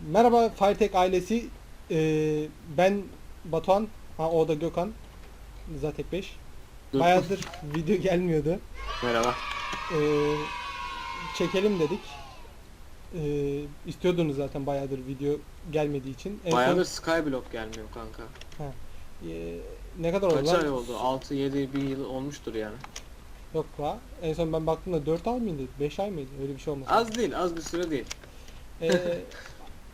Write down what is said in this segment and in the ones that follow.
Merhaba Firetek ailesi. Ee, ben Batuhan. Ha o da Gökhan. Zatek 5. Dur. Bayağıdır video gelmiyordu. Merhaba. Ee, çekelim dedik. Ee, istiyordunuz zaten bayağıdır video gelmediği için. En son- Bayağıdır Skyblock gelmiyor kanka. Ee, ne kadar oldu? Kaç ay oldu? 6-7 bir yıl olmuştur yani. Yok la. En son ben baktığımda 4 ay mıydı? 5 ay mıydı? Öyle bir şey olmaz. Az değil, az bir süre değil. Ee,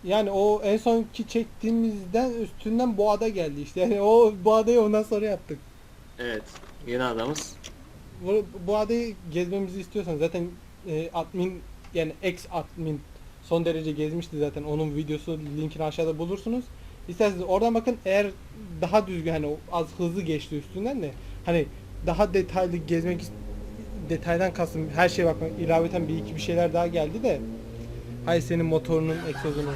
yani o en sonki çektiğimizden üstünden boğada geldi işte. Yani o boğadayı ondan sonra yaptık. Evet. Yeni adamız. Bu, bu adayı gezmemizi istiyorsan zaten e, admin yani ex admin son derece gezmişti zaten. Onun videosu linkini aşağıda bulursunuz. İsterseniz oradan bakın eğer daha düzgün hani az hızlı geçti üstünden de hani daha detaylı gezmek detaydan kastım her şeye bakmak ilaveten bir iki bir şeyler daha geldi de hay senin motorunun egzozunu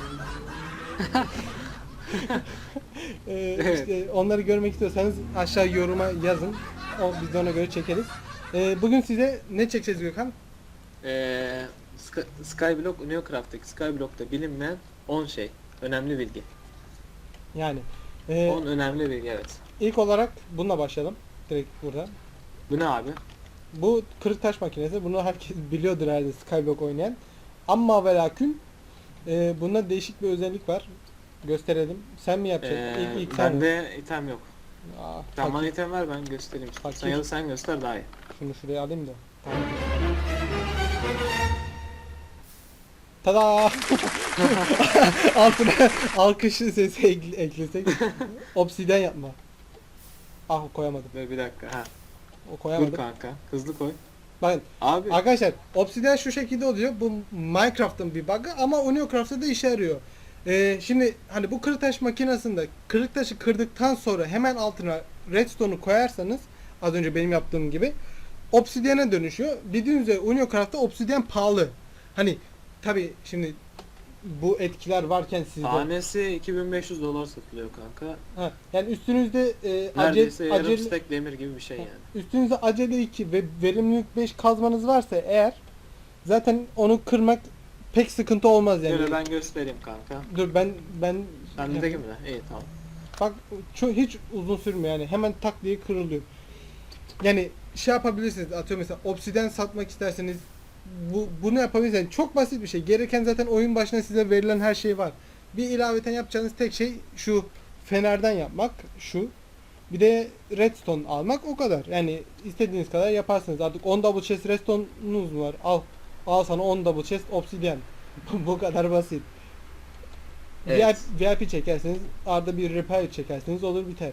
Ee, Evet. işte onları görmek istiyorsanız aşağı yoruma yazın. O biz de ona göre çekeriz. Ee, bugün size ne çekeceğiz Gökhan? Ee, Sky- Skyblock, Neocraft'taki Skyblock'ta bilinmeyen 10 şey. Önemli bilgi. Yani e, 10 önemli bilgi evet. ilk olarak bununla başlayalım. Direkt burada. Bu ne abi? Bu kırık taş makinesi. Bunu herkes biliyordur herhalde Skyblock oynayan. Ama ve lakin e, bunda değişik bir özellik var. Gösterelim. Sen mi yapacaksın? Ee, ilk, ilk sen mi? bende item yok. Aa, fakir. bana item ver ben göstereyim. Fakir. Sen ya da sen göster daha iyi. Şunu şuraya alayım da. Tamam. Tada! Altına alkış sesi ekle- eklesek. Obsiden yapma. Ah koyamadım. Dur bir dakika. Ha. O Dur koyamadım. kanka. Hızlı koy. Bakın Abi. arkadaşlar obsiden şu şekilde oluyor. Bu Minecraft'ın bir bug'ı ama Uniocraft'ta da işe yarıyor. Ee, şimdi hani bu kırık taş makinesinde kırık taşı kırdıktan sonra hemen altına redstone'u koyarsanız az önce benim yaptığım gibi obsidiyene dönüşüyor. Bildiğiniz üzere Uniocraft'ta obsidiyen pahalı. Hani tabi şimdi bu etkiler varken sizde Tanesi 2500 dolar satılıyor kanka. ha, yani üstünüzde e, Neredeyse acele, yarım acele, stack demir gibi bir şey yani. üstünüzde acele 2 ve verimlilik 5 kazmanız varsa eğer zaten onu kırmak pek sıkıntı olmaz yani. Şöyle ben göstereyim kanka. Dur ben ben Sen de gibi mi? İyi tamam. bak çok hiç uzun sürmüyor yani hemen tak diye kırılıyor. Yani şey yapabilirsiniz atıyorum mesela obsiden satmak isterseniz bu bunu yapabilirsiniz. Yani çok basit bir şey. Gereken zaten oyun başına size verilen her şey var. Bir ilaveten yapacağınız tek şey şu fenerden yapmak şu. Bir de redstone almak o kadar. Yani istediğiniz kadar yaparsınız. Artık 10 double chest redstone'unuz mu var? Al. Al sana 10 double chest obsidian. bu kadar basit. Evet. VIP, VIP çekerseniz arada bir repair çekerseniz olur biter.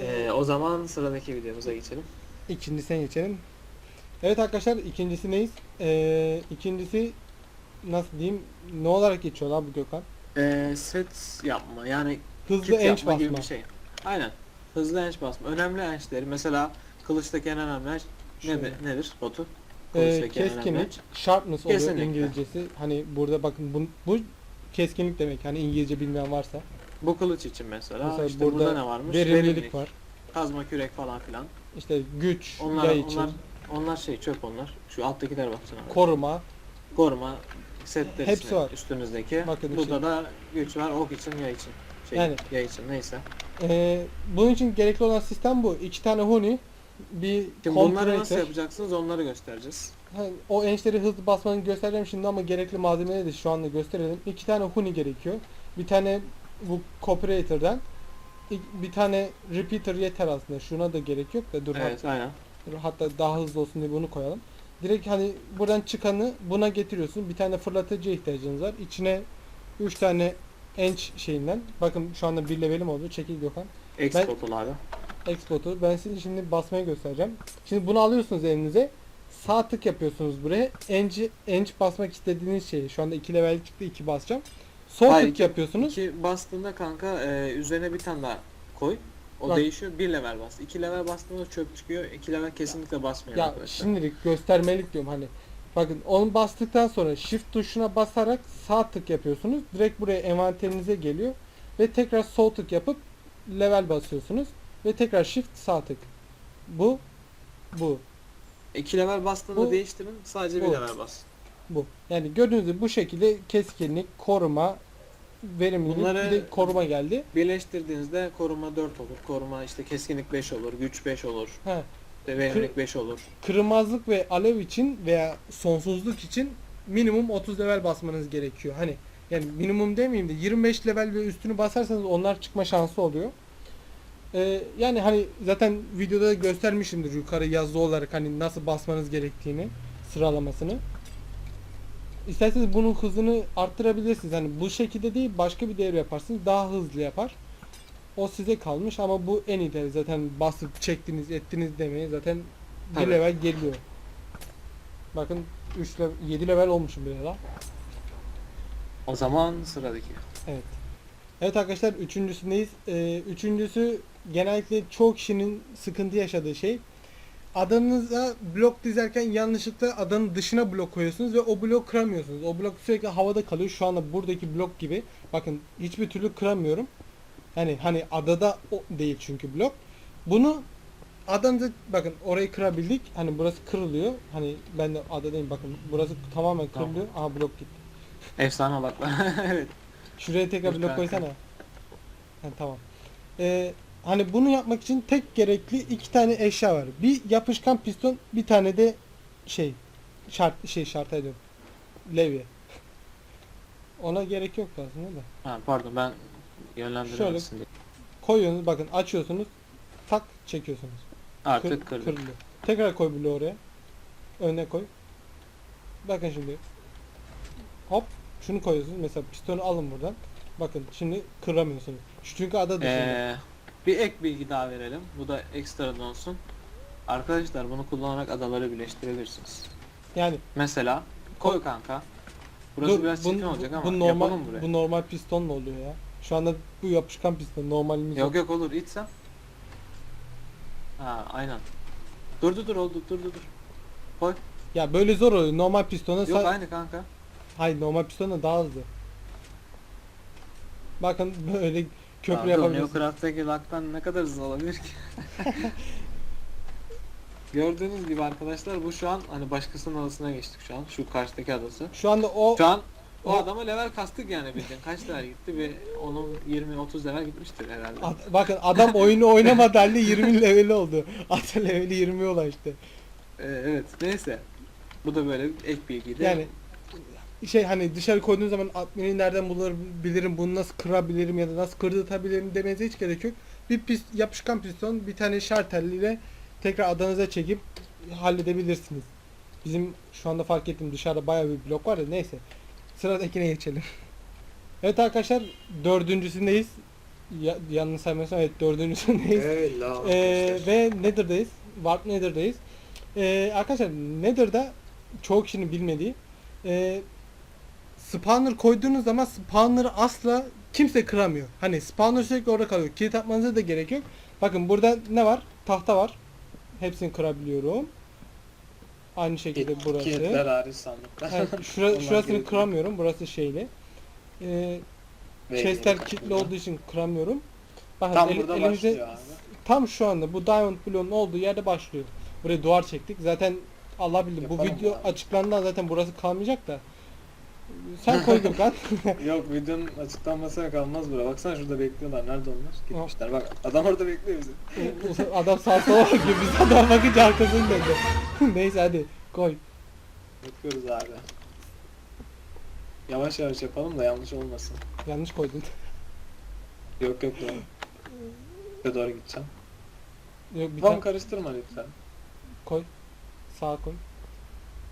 Ee, o zaman sıradaki videomuza geçelim. İkincisine geçelim. Evet arkadaşlar ikincisi neyiz? Ee, ikincisi nasıl diyeyim ne olarak geçiyor lan bu Gökhan? Ee, set yapma yani Hızlı kit enç yapma basma. gibi bir şey. Aynen. Hızlı enç basma. Önemli ençleri mesela kılıçtaki en önemli enç nedir, nedir Batu? Ee, Kılıçtaki en önemli keskinlik, enç. sharpness oluyor Kesinlikle. İngilizcesi. Hani burada bakın bu, bu keskinlik demek. Hani İngilizce bilmeyen varsa. Bu kılıç için mesela, Mesela işte burada, burada ne varmış? Verimlilik var. Kazma kürek falan filan. İşte güç, Onlar yay için, onlar onlar şey çöp onlar. Şu alttakiler baksana. koruma. Koruma setler Hepsi var. üstünüzdeki. Bakın Burada işte. da güç var ok için yay için. Şey, Yani. yay için neyse. Ee, bunun için gerekli olan sistem bu. İki tane huni, bir Şimdi bunları nasıl yapacaksınız onları göstereceğiz. Ha, o ençleri hızlı basmanı göstereceğim şimdi ama gerekli malzemeleri de şu anda gösterelim. İki tane huni gerekiyor. Bir tane bu cooperator'dan İk- bir tane repeater yeter aslında. Şuna da gerek yok da dur Evet aynen. Hatta daha hızlı olsun diye bunu koyalım. Direkt hani buradan çıkanı buna getiriyorsun. Bir tane fırlatıcıya ihtiyacınız var. İçine 3 tane enç şeyinden. Bakın şu anda bir levelim oldu. Çekil Gökhan. Export abi. Export'u. Ben size şimdi basmaya göstereceğim. Şimdi bunu alıyorsunuz elinize. Sağ tık yapıyorsunuz buraya. Enci, enç basmak istediğiniz şeyi. Şu anda 2 level çıktı 2 basacağım. Sol Hayır, tık iki- yapıyorsunuz. İki bastığında kanka e, üzerine bir tane daha koy. O Bak. değişiyor. Bir level bas. İki level bastığında çöp çıkıyor. İki level kesinlikle basmayın Ya arkadaşlar. şimdilik göstermelik diyorum hani. Bakın onu bastıktan sonra shift tuşuna basarak sağ tık yapıyorsunuz. Direkt buraya envanterinize geliyor. Ve tekrar sol tık yapıp level basıyorsunuz. Ve tekrar shift sağ tık. Bu. Bu. İki level bastığında Bu- değiştirin. Sadece bir bu. level bas. Bu. Yani gördüğünüz gibi bu şekilde keskinlik, koruma, verimlilik Bunları- bir de koruma geldi. Birleştirdiğinizde koruma 4 olur. Koruma işte keskinlik 5 olur. Güç 5 olur. He. Ve verimlilik 5 olur. Kırılmazlık ve alev için veya sonsuzluk için minimum 30 level basmanız gerekiyor. Hani yani minimum demeyeyim de 25 level ve üstünü basarsanız onlar çıkma şansı oluyor. Ee, yani hani zaten videoda da göstermişimdir yukarı yazılı olarak hani nasıl basmanız gerektiğini, sıralamasını. İsterseniz bunun hızını arttırabilirsiniz. Hani bu şekilde değil başka bir değer yaparsınız daha hızlı yapar. O size kalmış ama bu en iyi zaten basıp çektiniz ettiniz demeyi zaten bir Tabii. level geliyor. Bakın 3 level, 7 level olmuşum bile daha. O zaman sıradaki. Evet. Evet arkadaşlar üçüncüsündeyiz. Ee, üçüncüsü genellikle çoğu kişinin sıkıntı yaşadığı şey. Adanıza blok dizerken yanlışlıkla adanın dışına blok koyuyorsunuz ve o blok kıramıyorsunuz. O blok sürekli havada kalıyor. Şu anda buradaki blok gibi. Bakın hiçbir türlü kıramıyorum. Yani hani adada o değil çünkü blok. Bunu adanıza bakın orayı kırabildik. Hani burası kırılıyor. Hani ben de adadayım bakın. Burası tamamen Tamam. kırılıyor. Aha blok gitti. Efsane odaklı. evet. Şuraya tekrar Dur blok kanka. koysana. Ha, tamam. Ee, hani bunu yapmak için tek gerekli iki tane eşya var. Bir yapışkan piston, bir tane de şey şart şey şart ediyorum. Levye. Ona gerek yok aslında da. Ha, pardon ben yönlendiremesin diye. Koyuyorsunuz bakın açıyorsunuz. Tak çekiyorsunuz. Kır- Artık kırdık. kırılıyor. Tekrar koy bloğu oraya. Önüne koy. Bakın şimdi. Hop şunu koyuyorsunuz. Mesela pistonu alın buradan. Bakın şimdi kıramıyorsunuz. Çünkü ada dışında. Ee, bir ek bilgi daha verelim. Bu da ekstradan olsun. Arkadaşlar bunu kullanarak adaları birleştirebilirsiniz. Yani Mesela koy kanka. Burası dur, biraz çirkin olacak ama bu normal yapalım buraya. bu normal pistonla oluyor ya. Şu anda bu yapışkan piston normalimiz Yok yok olur itsem. Ha aynen. Dur dur dur oldu dur dur dur. Ya böyle zor oluyor. Normal pistona Yok aynı kanka. Hayır normal pistonla daha hızlı. Bakın böyle köprü Aa, dur, yapabilirsiniz. Neocraft'taki laktan ne kadar hızlı olabilir ki? Gördüğünüz gibi arkadaşlar bu şu an hani başkasının adasına geçtik şu an. Şu karşıdaki adası. Şu anda o Şu an o O- adama level kastık yani bildiğin. Kaç level gitti? Bir onun 20-30 level gitmiştir herhalde. Ad- bakın adam oyunu oynamadı halde 20 leveli oldu. Ata leveli 20 ulaştı. Ee, evet neyse. Bu da böyle ek bilgiydi. Yani şey hani dışarı koyduğun zaman admini nereden bulabilirim, bunu nasıl kırabilirim ya da nasıl kırdırtabilirim demenize hiç gerek yok. Bir pist, yapışkan piston bir tane şartel ile tekrar adanıza çekip halledebilirsiniz. Bizim şu anda fark ettim dışarıda bayağı bir blok var da neyse. Sıradakine geçelim. Evet arkadaşlar dördüncüsündeyiz. Ya, yanlış saymıyorsam evet dördüncüsündeyiz. Evet la Ee, ve Nether'dayız. Warp Nether'dayız. Ee, arkadaşlar Nether'da çoğu kişinin bilmediği e, spawner koyduğunuz zaman spawner'ı asla kimse kıramıyor. Hani spawner sürekli orada kalıyor. Kilit atmanıza da gerek yok. Bakın burada ne var? Tahta var. Hepsini kırabiliyorum. Aynı şekilde Kit- burası. Kilitler hariç sandıklar. Evet, şura, şurasını kıramıyorum. Burası şeyli. Ee, chestler kilitli olduğu için kıramıyorum. Bakın Tam el- burada elimizde başlıyor abi. tam şu anda bu Diamond bloğunun olduğu yerde başlıyor. Buraya duvar çektik. Zaten Allah bilir bu video abi. açıklandığında zaten burası kalmayacak da. Sen koydun kan. Yok videonun açıklanmasına kalmaz bura. Baksana şurada bekliyorlar. Nerede onlar? Gitmişler. Bak adam orada bekliyor bizi. Adam sağa sola bakıyor. Biz adam bakınca arkasını döndü. Neyse hadi koy. Bakıyoruz abi. Yavaş yavaş yapalım da yanlış olmasın. Yanlış koydun. Yok yok doğru. Şuraya doğru gideceğim. Yok bir Tam tane karıştırma lütfen. koy. Sağa koy.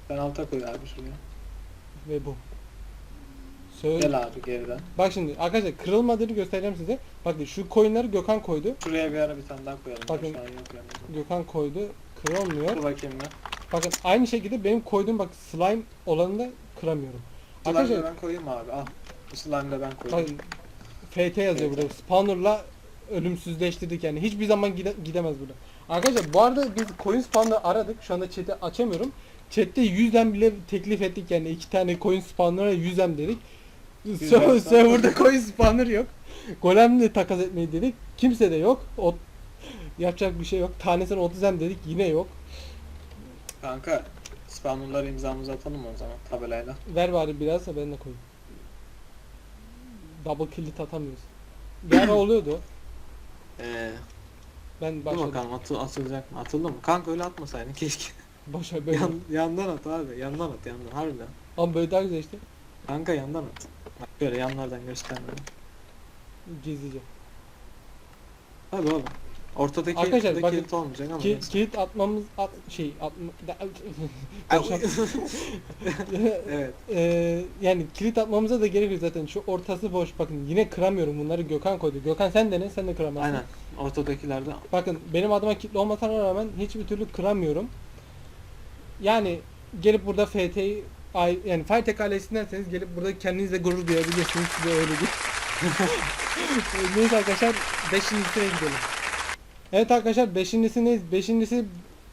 Sen alta koy abi şuraya. Ve bu. Söyle. Gel abi geriden. Bak şimdi arkadaşlar kırılmadığını göstereceğim size. Bakın şu coinleri Gökhan koydu. Şuraya bir ara bir tane daha koyalım. Bakın. Şu an yok yani. Gökhan koydu. Kırılmıyor. Dur bakayım ben. Bakın aynı şekilde benim koyduğum bak slime olanını da kıramıyorum. Arkadaşlar ben koyayım abi. Al. Bu slime'ı ben koyayım. bakın FT yazıyor burada. Spawner'la ölümsüzleştirdik yani. Hiçbir zaman gide- gidemez burada. Arkadaşlar bu arada biz coin spawner aradık. Şu anda chat'i açamıyorum. Chat'te 100'den bile teklif ettik yani. iki tane coin spawner'a 100'em dedik. Server- Server'da coin spawner yok. Golem'le takas etmeyi dedik. Kimse de yok. O yapacak bir şey yok. Tanesine 30'em dedik yine yok. Kanka Spawner'lara imzamızı atalım o zaman tabelayla. Ver bari biraz da ben de koyayım. Double kilit atamıyoruz. Bir ara oluyordu. Ee, Ben dur başladım. bakalım atı, atılacak mı? Atıldı mı? Kanka öyle atmasaydın keşke. Başa böyle. Yan, yandan at abi. Yandan at yandan. Harbiden. Ama böyle daha güzel işte. Kanka yandan at. Bak böyle yanlardan gösterme. Gizlice. Hadi oğlum. Ortadaki Arkadaşlar, bakın, kilit olmayacak ama Ki, kilit atmamız at, şey atma, evet. Eee, yani kilit atmamıza da gerek yok zaten. Şu ortası boş. Bakın yine kıramıyorum bunları. Gökhan koydu. Gökhan sen dene sen de kıramazsın. Aynen. Ortadakilerde Bakın benim adıma kilitli olmasına rağmen hiçbir türlü kıramıyorum. Yani gelip burada FT'yi yani Firetek ailesindenseniz gelip burada kendinizle gurur duyabilirsiniz. Size öyle değil. Neyse arkadaşlar beşincisine gidelim. Evet arkadaşlar beşincisindeyiz. Beşincisi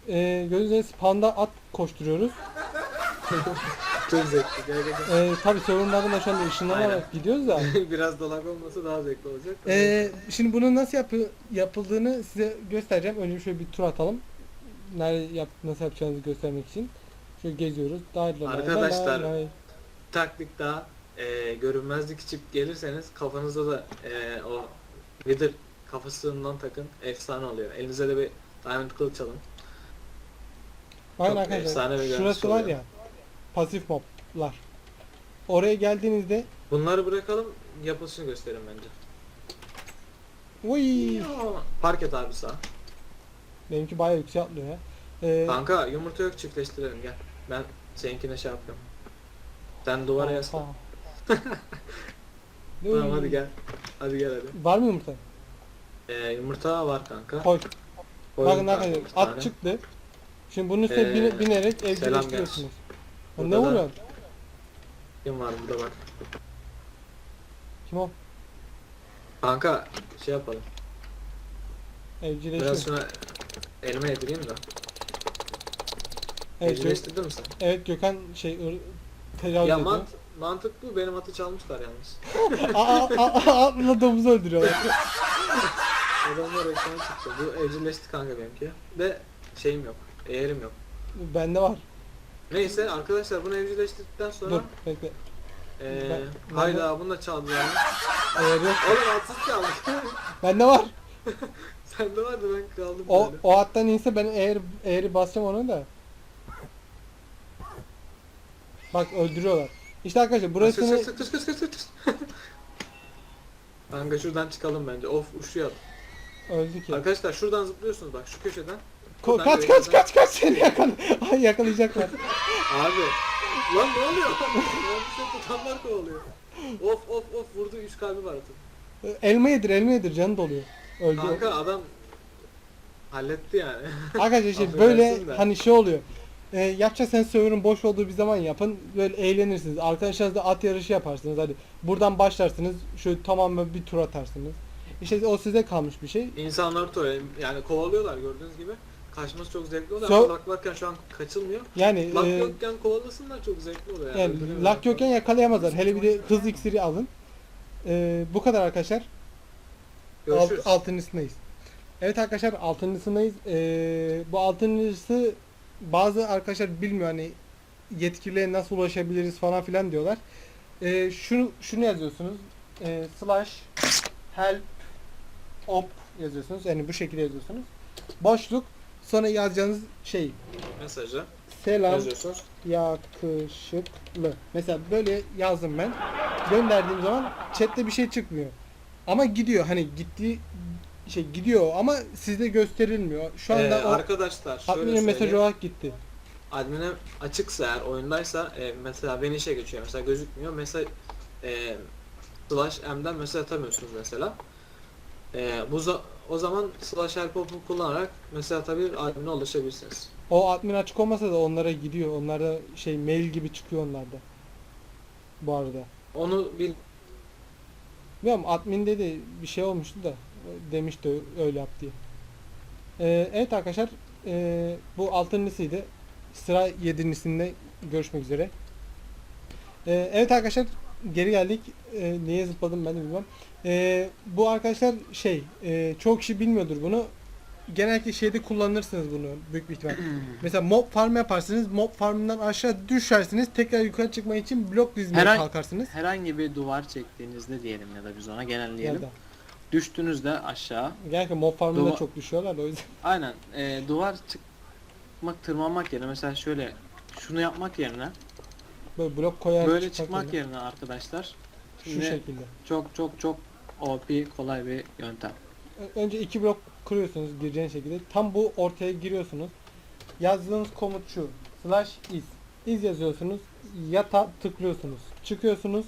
e, gördüğünüz gibi spawn'da at koşturuyoruz. çok zevkli. Gel gel E, tabi sorunlardan da şu anda ışınlanarak gidiyoruz da. Biraz dolak olması daha zevkli olacak. Ee, şimdi bunun nasıl yapı yapıldığını size göstereceğim. Önce şöyle bir tur atalım. Nerede yap nasıl yapacağınızı göstermek için. Şöyle geziyoruz. Day Arkadaşlar, day day. taktik daha e, görünmezlik içip gelirseniz kafanızda da e, o Wither kafasından takın efsane oluyor. Elinize de bir diamond kılıç alın. Çok arkadaşlar. efsane bir görüntüsü Şurası var oluyor. ya. Pasif moblar. Oraya geldiğinizde Bunları bırakalım yapılışını gösterin bence. Uy, Park et abi sağa. benimki bayağı yüksek atlıyor ya. Ee, Kanka yumurta yok çiftleştirelim gel. Ben seninkine şey yapıyorum. Sen duvara yaslan. Tamam hadi gel. Hadi gel hadi. Var mı yumurta? Ee, yumurta var kanka. Koy. Koydum Bakın arkadaşlar bir tane. at çıktı. Şimdi bunun üstüne Ee, bine- binerek evcilleştiriyorsunuz. Ne vuruyorsun? Kim var burada bak. Kim o? Kanka şey yapalım. Evcilleşiyor. Biraz şuna elime yedireyim de. Evet, Evcilleştirdin mi sen? evet Gökhan şey ır- tecavüz Ya ediyor. mant mantık bu. Benim atı çalmışlar yalnız. Aa, aa, aa, atla domuzu öldürüyorlar. Adamlar ekran çıktı. Bu evcilleşti kanka benimki. De şeyim yok. Eğerim yok. Bende var. Neyse arkadaşlar bunu evcilleştirdikten sonra Dur bekle. eee Ben- hayda bunu da çaldılar. Eğer yok. Oğlum atsız çalmış. Bende var. Sende vardı ben kaldım O, böyle. o attan inse ben eğer eğeri basacağım onu da. Bak öldürüyorlar. İşte arkadaşlar burasını Kıs kıs kıs kıs kıs kıs. Kanka şuradan çıkalım bence. Of uçuyor. öldük ya. Arkadaşlar şuradan zıplıyorsunuz bak şu köşeden. Ko- Buradan kaç kaç kaç kaç seni yakala Ay yakalayacaklar. Abi. Lan ne oluyor? Yanlışlıkla tutanlar kovalıyor. Of of of vurdu 3 kalbi var atın. elma yedir elma yedir canı doluyor. Öldü. Kanka adam halletti yani. Arkadaşlar işte Affedersin böyle de. hani şey oluyor. E, yapacaksanız server'ın boş olduğu bir zaman yapın. Böyle eğlenirsiniz. Arkadaşlarınızla at yarışı yaparsınız. Hadi buradan başlarsınız. Şöyle tamamen bir tur atarsınız. İşte o size kalmış bir şey. İnsanları to yani kovalıyorlar gördüğünüz gibi. Kaçması çok zevkli oluyor. So- Ama lak varken şu an kaçılmıyor. Yani Lak e, yokken kovalasınlar çok zevkli oluyor. Yani, yani lak yokken yakalayamazlar. Hele bir de hız iksiri alın. E, bu kadar arkadaşlar. Alt, Görüşürüz. altıncısındayız. Evet arkadaşlar altıncısındayız. E, bu altıncısı bazı arkadaşlar bilmiyor hani yetkiliye nasıl ulaşabiliriz falan filan diyorlar. E, şunu şunu yazıyorsunuz. E, slash help op yazıyorsunuz. Yani bu şekilde yazıyorsunuz. Boşluk sonra yazacağınız şey Mesajı selam yazıyorsunuz. yakışıklı. Mesela böyle yazdım ben. Gönderdiğim zaman chatte bir şey çıkmıyor. Ama gidiyor hani gittiği şey gidiyor ama sizde gösterilmiyor. Şu anda Ee, o arkadaşlar şöyle söyleyeyim. olarak gitti. admine açıksa eğer oyundaysa e, mesela beni işe geçiyor mesela gözükmüyor mesela e, slash m'den mesaj atamıyorsunuz mesela e, bu za- o zaman slash help op'u kullanarak mesela tabii admine ulaşabilirsiniz. O admin açık olmasa da onlara gidiyor. Onlarda şey mail gibi çıkıyor onlarda. Bu arada. Onu bil Bilmiyorum adminde de bir şey olmuştu da demişti öyle yap diye. Ee, evet arkadaşlar ee, bu altıncısıydı. Sıra yedincisinde görüşmek üzere. Ee, evet arkadaşlar geri geldik. Ee, niye zıpladım ben de bilmem. Ee, bu arkadaşlar şey ee, çok kişi bilmiyordur bunu. genellikle şeyde kullanırsınız bunu büyük bir ihtimal. Mesela mob farm yaparsınız. Mob farmından aşağı düşersiniz. Tekrar yukarı çıkmak için blok dizmeye Herhangi- kalkarsınız. Herhangi bir duvar çektiğinizde diyelim ya da biz ona genelleyelim. Yerde. Düştüğünüzde aşağı. Genellikle mob farmında Duva- çok düşüyorlar da o yüzden. Aynen. e, duvar çıkmak, tırmanmak yerine mesela şöyle şunu yapmak yerine Böyle blok koyar böyle çıkmak yerine. arkadaşlar Şu şimdi şekilde. çok çok çok OP kolay bir yöntem. Ö- Önce iki blok kuruyorsunuz gireceğiniz şekilde. Tam bu ortaya giriyorsunuz. Yazdığınız komut şu. Slash is. Is yazıyorsunuz. Yata tıklıyorsunuz. Çıkıyorsunuz.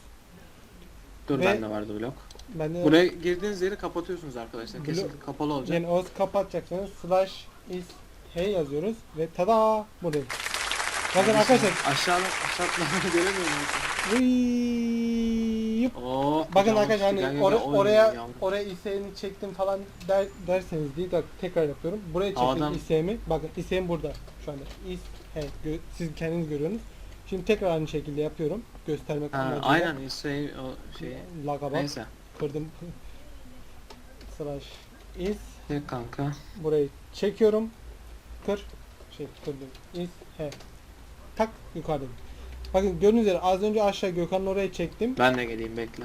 Dur Ve- bende vardı blok. Ben de Buraya girdiğiniz yeri kapatıyorsunuz arkadaşlar. Blok- Kesinlikle kapalı olacak. yani o kapatacaksınız. Slash is hey yazıyoruz ve tada buradayım. Bakın arkadaşlar Aşağıdan aşağıdan göremiyor musun? Vıyyyıp. Oo. Bakın arkadaşlar çıktı. hani Gel, gel, or- gel. Oy, oraya yağmur. oraya iseğini çektim falan der, derseniz diye tekrar yapıyorum. Buraya çektim Havadan- iseğimi. Bakın iseğim burada şu anda. Is gö- siz kendiniz görüyorsunuz. Şimdi tekrar aynı şekilde yapıyorum. Göstermek Ha, amacıyla. aynen şey o şey. Lagabak Neyse. Kırdım. Slash is Tek kanka. burayı çekiyorum. Kır. Şey kırdım. Is he. Tak yukarıdayım. Bakın gördüğünüz üzere az önce aşağı Gökhan'ın oraya çektim. Ben de geleyim bekle.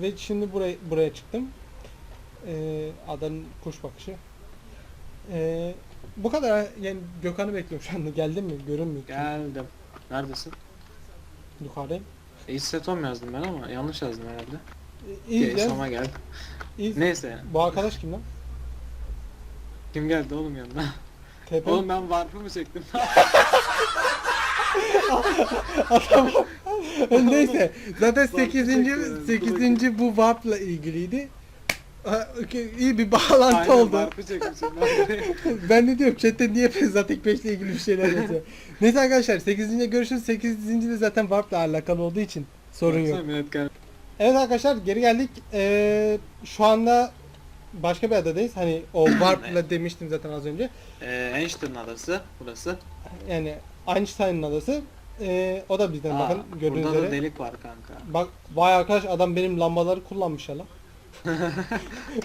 Ve şimdi buraya buraya çıktım. Ee, adanın kuş bakışı. Ee, bu kadar yani Gökhan'ı bekliyorum şu anda. Geldin mi? Görünmüyor. Geldim. Neredesin? Yukarıdayım. E, İstetom yazdım ben ama yanlış yazdım herhalde. İz yaz. Soma geldi. İz. Neyse. Bu arkadaş kim lan? Kim geldi oğlum yanına? TP. oğlum ben varpı mı çektim? Adam. Neyse. Zaten Warp'ı 8. çekiyorum. 8. bu warp'la ilgiliydi. İyi bir bağlantı Aynen oldu. ben. de diyorum chatte niye 5 ile ilgili bir şeyler yazıyor. Neyse arkadaşlar 8. görüşürüz. 8. de zaten warp'la alakalı olduğu için sorun yok. Baksana gel. Evet arkadaşlar geri geldik. Ee, şu anda başka bir adadayız. Hani o warp'la demiştim zaten az önce. Ee, Einstein adası burası. Yani Einstein'ın adası. Ee, o da bizden Aa, bakın gördüğünüz burada da üzere. delik var kanka. Bak vay arkadaş adam benim lambaları kullanmış ya lan.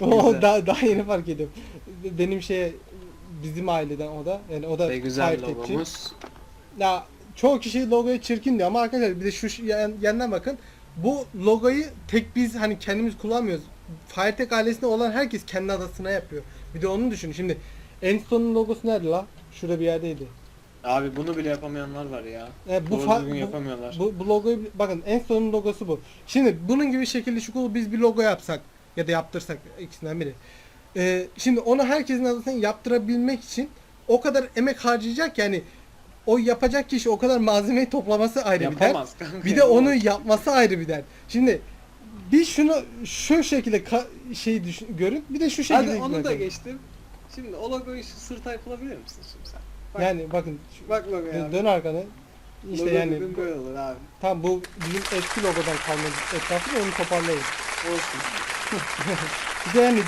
o daha, daha yeni fark ediyorum. Benim şey bizim aileden o da. Yani o da Ve güzel logomuz. Ya çoğu kişi logoya çirkin diyor ama arkadaşlar bir de şu yan, yandan bakın. Bu logoyu tek biz hani kendimiz kullanmıyoruz. Firetek ailesinde olan herkes kendi adasına yapıyor. Bir de onu düşünün. Şimdi Enstone'un logosu nerede la? Şurada bir yerdeydi. Abi bunu bile yapamayanlar var ya. E, bu, Doğru düzgün yapamıyorlar. Bu, bu logoyu bakın en sonun logosu bu. Şimdi bunun gibi şekilli şu biz bir logo yapsak ya da yaptırsak ikisinden biri. Ee, şimdi onu herkesin adına yaptırabilmek için o kadar emek harcayacak yani o yapacak kişi o kadar malzemeyi toplaması ayrı bir dert. Yapamaz kanka. Bir de onu yapması ayrı bir dert. Şimdi bir şunu şu şekilde ka- şey düşün, görün bir de şu şekilde Hadi onu da geçtim. Şimdi o logoyu şu sırta yapılabilir misin şimdi sen? Bak, Yani bakın şu- bak logoya dön, abi. dön arkanı. İşte Logo yani dediğin böyle olur abi. tam bu bizim eski logodan kalma etrafı da onu toparlayın. Olsun. Bir de yani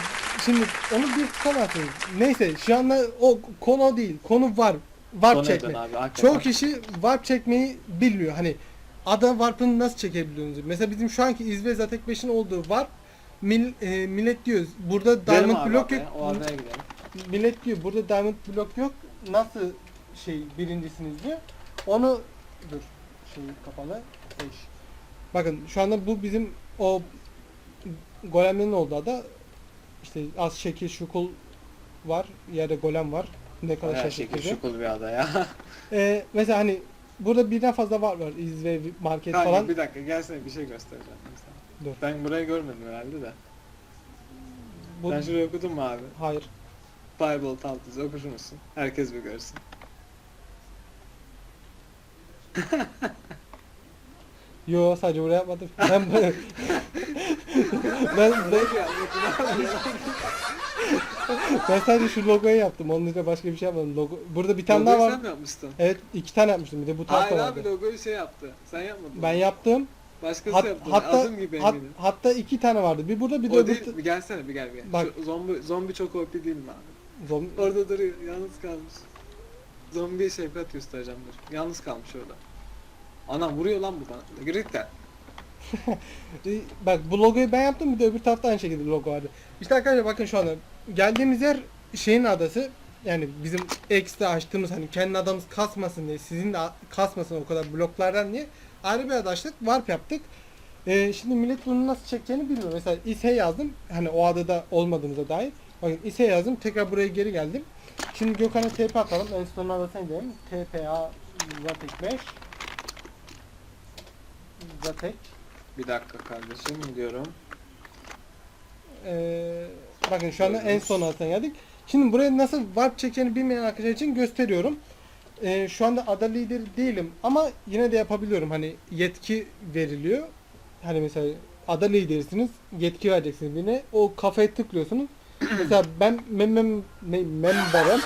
şimdi onu bir tutamazsınız. Neyse şu anda o konu değil. Konu var. Warp Sonra çekme. dön abi. hakikaten. Çoğu kişi warp çekmeyi bilmiyor. Hani ada warp'ını nasıl çekebiliyorsunuz? Mesela bizim şu anki İzve Zatek 5'in olduğu warp mil, e, millet diyoruz. Burada Gidelim diamond abi block yok. adaya, O adaya gidelim. Millet diyor burada diamond block yok. Nasıl şey birincisiniz diyor. Onu dur. Şey kapalı. Eş. Bakın şu anda bu bizim o golemlerin olduğu ada işte az şekil şukul var. Yerde golem var. Ne kadar Her şekil şaşırtıcı. şukul bir ada ya. Ee, mesela hani burada birden fazla var var. İz ve market Kanka falan. bir dakika gelsene bir şey göstereceğim ben sana. Dur. Ben burayı görmedim herhalde de. Bu, Sen şurayı okudun mu abi? hayır. Bible Taltız'ı okur musun? Herkes bir görsün. Yo sadece buraya yapmadım. Ben ben, ben, ben, sadece şu logoyu yaptım. Onun için başka bir şey yapmadım. Logo, burada bir tane daha Logoyu var. sen mi yapmıştın? Evet iki tane yapmıştım. Bir de bu tarafta Hayır vardı. abi logoyu şey yaptı. Sen yapmadın. Ben yaptım. Başkası Hat- yaptı. hatta Adım gibi hat- eminim. hatta iki tane vardı. Bir burada bir de o öbür değil. Bir gelsene bir gel bir. Bak. Şu zombi, zombi çok OP değil mi abi? Zom- Orada duruyor. Yalnız kalmış. Zombiye şefkat göstereceğim dur. Yalnız kalmış orada. Ana vuruyor lan bu bana. Gerçekten. Bak bu logoyu ben yaptım bir de öbür tarafta aynı şekilde logo vardı. İşte arkadaşlar bakın şu anda geldiğimiz yer şeyin adası yani bizim ekstra açtığımız hani kendi adamız kasmasın diye sizin de kasmasın o kadar bloklardan diye ayrı bir ada açtık. Warp yaptık. Ee, şimdi millet bunu nasıl çekeceğini bilmiyor. Mesela İSE yazdım. Hani o adada olmadığımıza dair. Bakın İSE yazdım. Tekrar buraya geri geldim. Şimdi Gökhan'a TP atalım. En son adasına gidelim. TPA Zatek 5 Zatek Bir dakika kardeşim diyorum. Ee, bakın şu anda en son adasına geldik. Şimdi buraya nasıl warp çekeceğini bilmeyen arkadaşlar için gösteriyorum. Ee, şu anda ada lideri değilim ama yine de yapabiliyorum. Hani yetki veriliyor. Hani mesela ada liderisiniz. Yetki vereceksiniz birine. O kafaya tıklıyorsunuz. mesela ben mem mem ne memberem.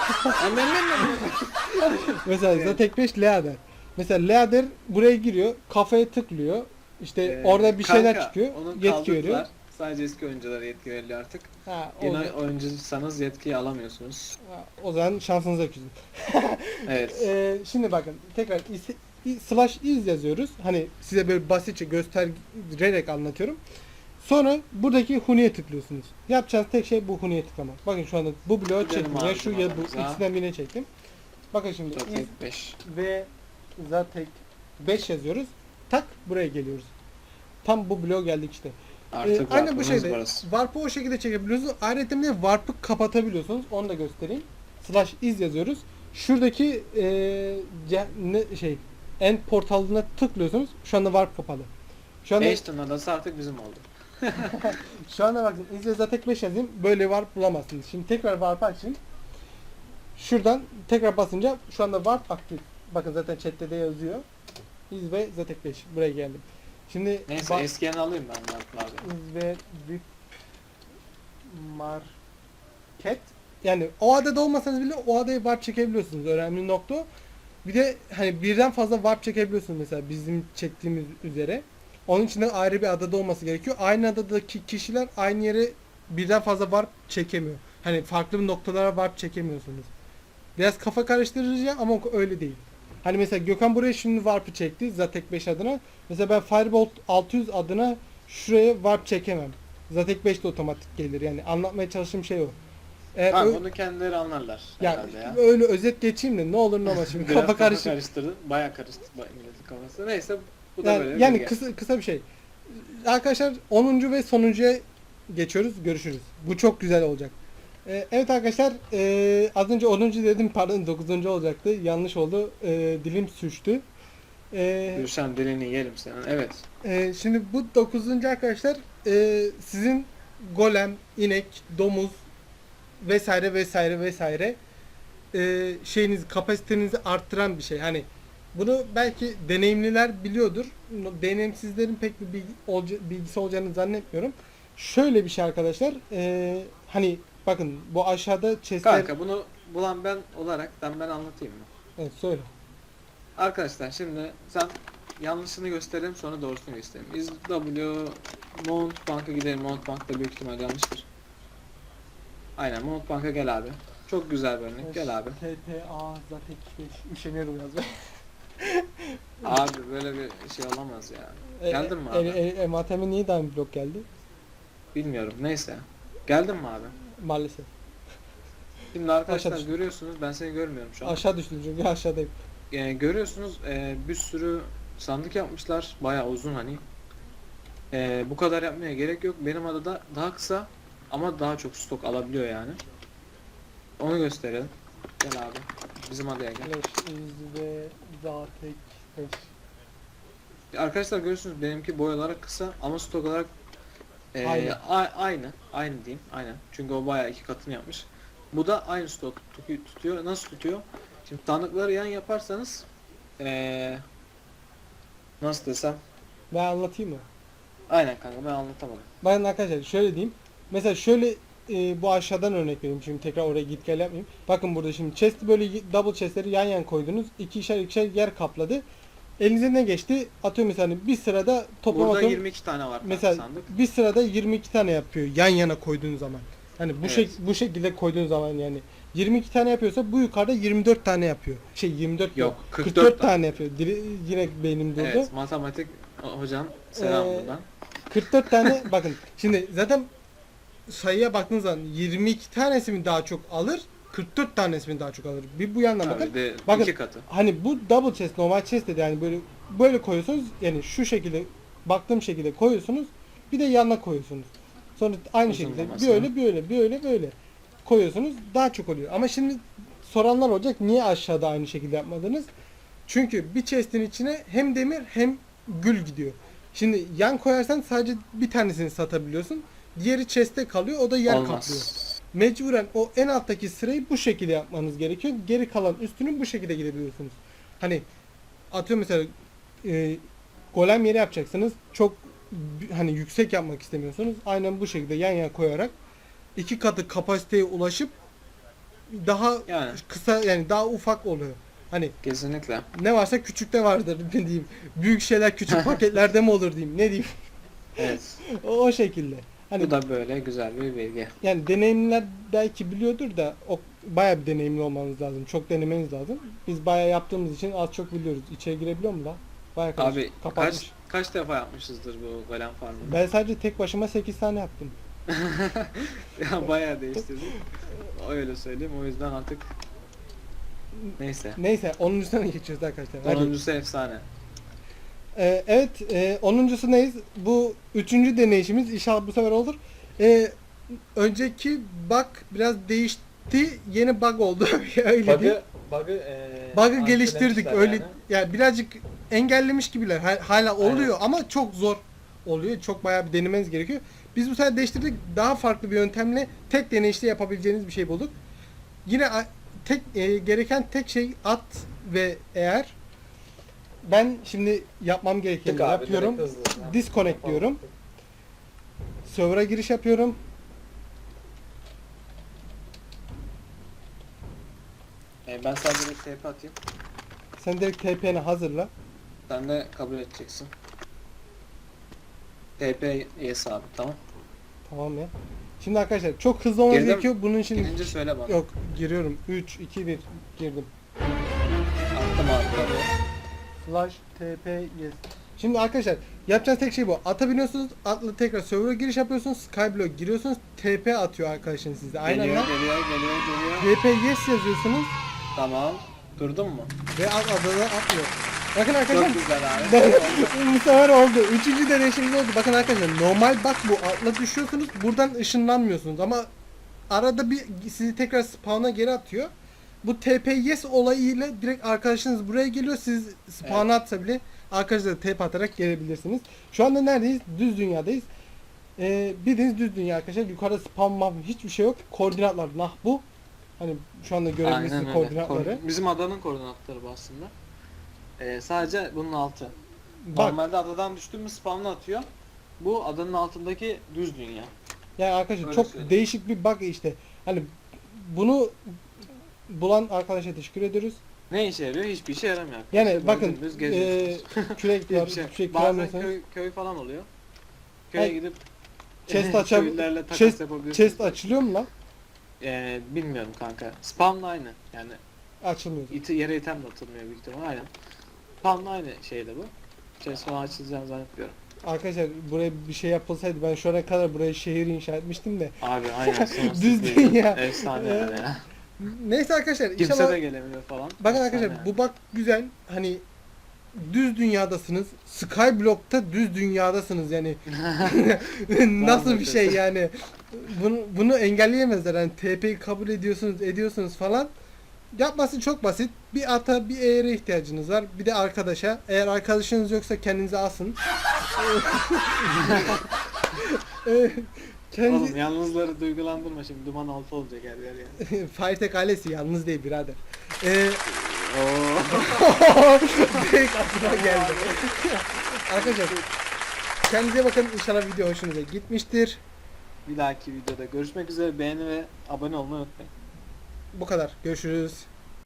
mesela Zatek 5 Leader. Mesela Leader buraya giriyor. Kafaya tıklıyor. İşte Ee, orada bir şeyler kanka, çıkıyor. Onu Yetki veriyor. Sadece eski oyunculara yetki veriliyor artık. Ha, Yeni o, oyuncuysanız yetkiyi alamıyorsunuz. o zaman şansınıza küsün. Evet. Ee, şimdi bakın tekrar is- slash iz yazıyoruz. Hani size böyle basitçe göstererek anlatıyorum. Sonra buradaki Huni'ye tıklıyorsunuz. Yapacağınız tek şey bu Huni'ye tıklamak. Bakın şu anda bu bloğu çektim. Ya şu ya bu ikisinden birine çektim. Bakın şimdi iz Zaten 5. ve zatek 5 yazıyoruz. Tak buraya geliyoruz. Tam bu bloğa geldik işte. Ee, Artık aynı bu şeyde burası. Warp'ı o şekilde çekebiliyorsunuz. Ayrıca bir de Warp'ı kapatabiliyorsunuz. Onu da göstereyim. Slash iz yazıyoruz. Şuradaki ce- ne, şey end portalına tıklıyorsunuz. Şu anda Warp kapalı. Şu anda Ashton adası artık bizim oldu. şu anda bakın iz ve zatek 5 yazayım. Böyle Warp bulamazsınız. Şimdi tekrar Warp'ı açayım. Şuradan tekrar basınca şu anda Warp aktif. Bakın zaten chat'te de yazıyor. İz ve zatek 5. Buraya geldim. Şimdi Neyse ba- eskiyen alayım ben Warp'lardan. ve Vip Market yani o adada olmasanız bile o adaya warp çekebiliyorsunuz. Önemli nokta o. Bir de hani birden fazla warp çekebiliyorsunuz mesela bizim çektiğimiz üzere. Onun için de ayrı bir adada olması gerekiyor. Aynı adadaki kişiler aynı yere birden fazla warp çekemiyor. Hani farklı noktalara warp çekemiyorsunuz. Biraz kafa karıştırıcı ama öyle değil. Hani mesela Gökhan buraya şimdi warp'ı çekti Zatek 5 adına. Mesela ben Firebolt 600 adına şuraya warp çekemem. Zatek 5 de otomatik gelir. Yani anlatmaya çalıştığım şey o. Eğer ö- bunu kendileri anlarlar ya, ya. öyle özet geçeyim de ne olur ne olmaz şimdi kafa karışık. karıştırdı. Baya karıştı milletin kafası. Neyse bu da Yani, böyle. yani kısa kısa bir şey. Arkadaşlar 10. ve sonuncuya geçiyoruz. Görüşürüz. Bu çok güzel olacak. Ee, evet arkadaşlar ee, az önce 10. dedim pardon 9. olacaktı. Yanlış oldu. Ee, dilim sürçtü. Ee, Gülşen dilini yerim senin. Evet. Ee, şimdi bu dokuzuncu arkadaşlar e, sizin golem, inek, domuz vesaire vesaire vesaire e, şeyiniz kapasitenizi arttıran bir şey. Hani bunu belki deneyimliler biliyordur. Deneyimsizlerin pek bir bilgi, olca- bilgisi olacağını zannetmiyorum. Şöyle bir şey arkadaşlar. e, hani bakın bu aşağıda chestler... Kanka bunu bulan ben olaraktan ben anlatayım mı? Evet söyle. Arkadaşlar şimdi sen yanlışını gösterelim sonra doğrusunu gösterelim. Is W Mount Bank'a gidelim. Mount Bank da büyük ihtimal yanlıştır. Aynen Mount Bank'a gel abi. Çok güzel bir örnek. Gel abi. TTA zaten üşeniyorum biraz. Abi böyle bir şey olamaz ya. Geldin mi E, abi? e, e, Matem'e niye daha bir blok geldi? Bilmiyorum. Neyse. Geldin mi abi? Maalesef. Şimdi arkadaşlar Aşağı görüyorsunuz. Ben seni görmüyorum şu an. Aşağı düştüm çünkü aşağıdayım. Ee, görüyorsunuz e, bir sürü sandık yapmışlar. Bayağı uzun hani. Ee, bu kadar yapmaya gerek yok. Benim adada daha kısa ama daha çok stok alabiliyor yani. Onu gösterelim. Gel abi. Bizim adaya gel. Leş, iz ve zatek peş. Arkadaşlar görüyorsunuz benimki boy olarak kısa ama stok olarak e, Aynı. a- aynı. Aynı diyeyim. Aynen. Çünkü o bayağı iki katını yapmış. Bu da aynı stok tutu- tutuyor. Nasıl tutuyor? Şimdi tanıkları yan yaparsanız e, nasıl desem Ben anlatayım mı? Aynen kanka ben anlatamadım. Ben arkadaşlar şöyle diyeyim. Mesela şöyle e, bu aşağıdan örnek vereyim. Şimdi tekrar oraya git gel yapmayayım. Bakın burada şimdi chest böyle double chestleri yan yan koydunuz. İkişer ikişer yer kapladı. Elinize ne geçti? Atıyorum mesela hani bir sırada toplam Burada atıyorum. 22 tane var Mesela sandık. bir sırada 22 tane yapıyor yan yana koyduğun zaman. Hani bu Evet. şek bu şekilde koyduğun zaman yani 22 tane yapıyorsa bu yukarıda 24 tane yapıyor. Şey 24 Yok, 44, 44 tane yapıyor. Dili, yine beynim durdu. Evet matematik hocam selam Ee, buradan. 44 tane bakın şimdi zaten sayıya baktığınız zaman 22 tanesi mi daha çok alır? 44 tanesi mi daha çok alır? Bir bu yandan bakın. De Bakın. iki katı. Hani bu double chest normal chest de yani böyle böyle koyuyorsunuz yani şu şekilde baktığım şekilde koyuyorsunuz bir de yanına koyuyorsunuz. Sonra aynı şekilde bir öyle bir öyle bir öyle böyle koyuyorsunuz daha çok oluyor. Ama şimdi soranlar olacak niye aşağıda aynı şekilde yapmadınız? Çünkü bir chest'in içine hem demir hem gül gidiyor. Şimdi yan koyarsan sadece bir tanesini satabiliyorsun. Diğeri chest'te kalıyor o da yer kaplıyor. Mecburen o en alttaki sırayı bu şekilde yapmanız gerekiyor. Geri kalan üstünü bu şekilde gidebiliyorsunuz. Hani atıyorum mesela e, golem yeri yapacaksınız. Çok hani yüksek yapmak istemiyorsunuz. Aynen bu şekilde yan yana koyarak iki katı kapasiteye ulaşıp daha Yani. kısa yani daha ufak oluyor. Hani Kesinlikle. ne varsa küçükte vardır ne diyeyim. Büyük şeyler küçük paketlerde mi olur diyeyim. Ne diyeyim. Evet. O, o şekilde. Hani Bu da böyle güzel bir bilgi. yani deneyimliler belki biliyordur da o bayağı bir deneyimli olmanız lazım. Çok denemeniz lazım. Biz bayağı yaptığımız için az çok biliyoruz. İçeri girebiliyor mu lan? Bayağı karış- Abi kapatmış. kaç kaç defa yapmışızdır bu golem farmını? Ben sadece tek başıma 8 tane yaptım. ya bayağı değiştirdik. Öyle söyleyeyim. O yüzden artık neyse. Neyse 10. sene geçiyoruz arkadaşlar. Hadi. Sonuncusu efsane. Ee, evet e, 10. neyiz? Bu üçüncü deneyişimiz inşallah bu sefer olur. Ee, önceki bug biraz değişti. Yeni bug oldu. Öyle değil. Bug'ı bug'ı eee, Bug'ı geliştirdik antilemişler öyle yani. yani. birazcık engellemiş gibiler Ha- hala oluyor ama çok zor oluyor çok bayağı bir denemeniz gerekiyor. Biz bu sefer değiştirdik daha farklı bir yöntemle tek deneyişte yapabileceğiniz bir şey bulduk. Yine a- tek e, gereken tek şey at ve eğer ben şimdi yapmam gerekeni Tık abi, yapıyorum. direkt hızlı. Yani Disconnect kapalı. diyorum. Server'a giriş yapıyorum. E, ben sadece bir TP atayım. Sen direkt TP'ni hazırla. Sen de kabul edeceksin. TP yes abi tamam. Tamam ya. Şimdi arkadaşlar çok hızlı olmanız Girdim. gerekiyor. Bunun için Girince söyle bana. Yok giriyorum. 3, 2, 1 girdim. Attım abi tabii. Slash TP yes. Şimdi arkadaşlar yapacağınız tek şey bu. Ata biniyorsunuz, atla tekrar server'a giriş yapıyorsunuz, Skyblock giriyorsunuz, TP atıyor arkadaşın size. Aynen Geliyor, geliyor, geliyor, geliyor. TP yes yazıyorsunuz Tamam. Durdun mu? ve at adını atmıyor. Bakın arkadaşlar. Çok güzel abi. bu sefer oldu. Üçüncü deneyişimiz oldu. Bakın arkadaşlar normal bak bu. Atla düşüyorsunuz. Buradan ışınlanmıyorsunuz ama arada bir sizi tekrar spawn'a geri atıyor. Bu TP yes olayıyla direkt arkadaşınız buraya geliyor. Siz spawn'a atsa bile arkadaşlar TP atarak gelebilirsiniz. Şu anda neredeyiz? Düz dünyadayız. Ee, bildiğiniz düz dünya arkadaşlar. Yukarıda spawn map hiçbir şey yok. Koordinatlar nah bu. Hani şu anda görebilirsiniz koordinatları. Koordin- Bizim adanın koordinatları bu aslında. Ee, sadece bunun altı. Bak Normalde adadan düştün mü spawn'ı atıyor. Bu adanın altındaki düz dünya. Yani arkadaşlar Öyle çok söyleyeyim. değişik bir bug işte. Hani bunu bulan arkadaşa teşekkür ediyoruz. Ne işe yarıyor? Hiçbir işe yaramıyor. Yani arkadaşlar. bakın Dümdüz e, geziyorsunuz. kürek var, Hiçbir şey. bir şey Bazen kıramıyorsanız köy, köy falan oluyor. Köye Ay, gidip chest açab- köylülerle takas chest- yapabiliyorsunuz. chest açılıyor mu lan? Ee, bilmiyorum kanka. Spawn'la aynı. Yani Açılmıyor. iti, yere item de atılmıyor büyük ihtimalle. Aynen. Spawn'la aynı şeyde bu. Chest falan açılacağını zannetmiyorum. Arkadaşlar buraya bir şey yapılsaydı ben şu ana kadar buraya şehir inşa etmiştim de. Abi aynen. sonsuz Düz bir dünya. Efsane yani ya. Neyse arkadaşlar Kimse inşallah de gelemiyor falan. bakın arkadaşlar yani. bu bak güzel. Hani düz dünyadasınız. Skyblock'ta düz dünyadasınız yani. Nasıl bir şey yani? Bunu bunu engelleyemezler. Hani TP'yi kabul ediyorsunuz, ediyorsunuz falan. Yapması çok basit. Bir ata, bir eğere ihtiyacınız var. Bir de arkadaşa. Eğer arkadaşınız yoksa kendinize asın. Kendi... Oğlum yalnızları duygulandırma şimdi duman altı olacak her yer yani. Firetek ailesi yalnız değil birader. Ee, direkt aklıma geldi. Arkadaşlar kendinize bakın inşallah video hoşunuza gitmiştir. Bir dahaki videoda görüşmek üzere beğeni ve abone olmayı unutmayın. Bu kadar. Görüşürüz.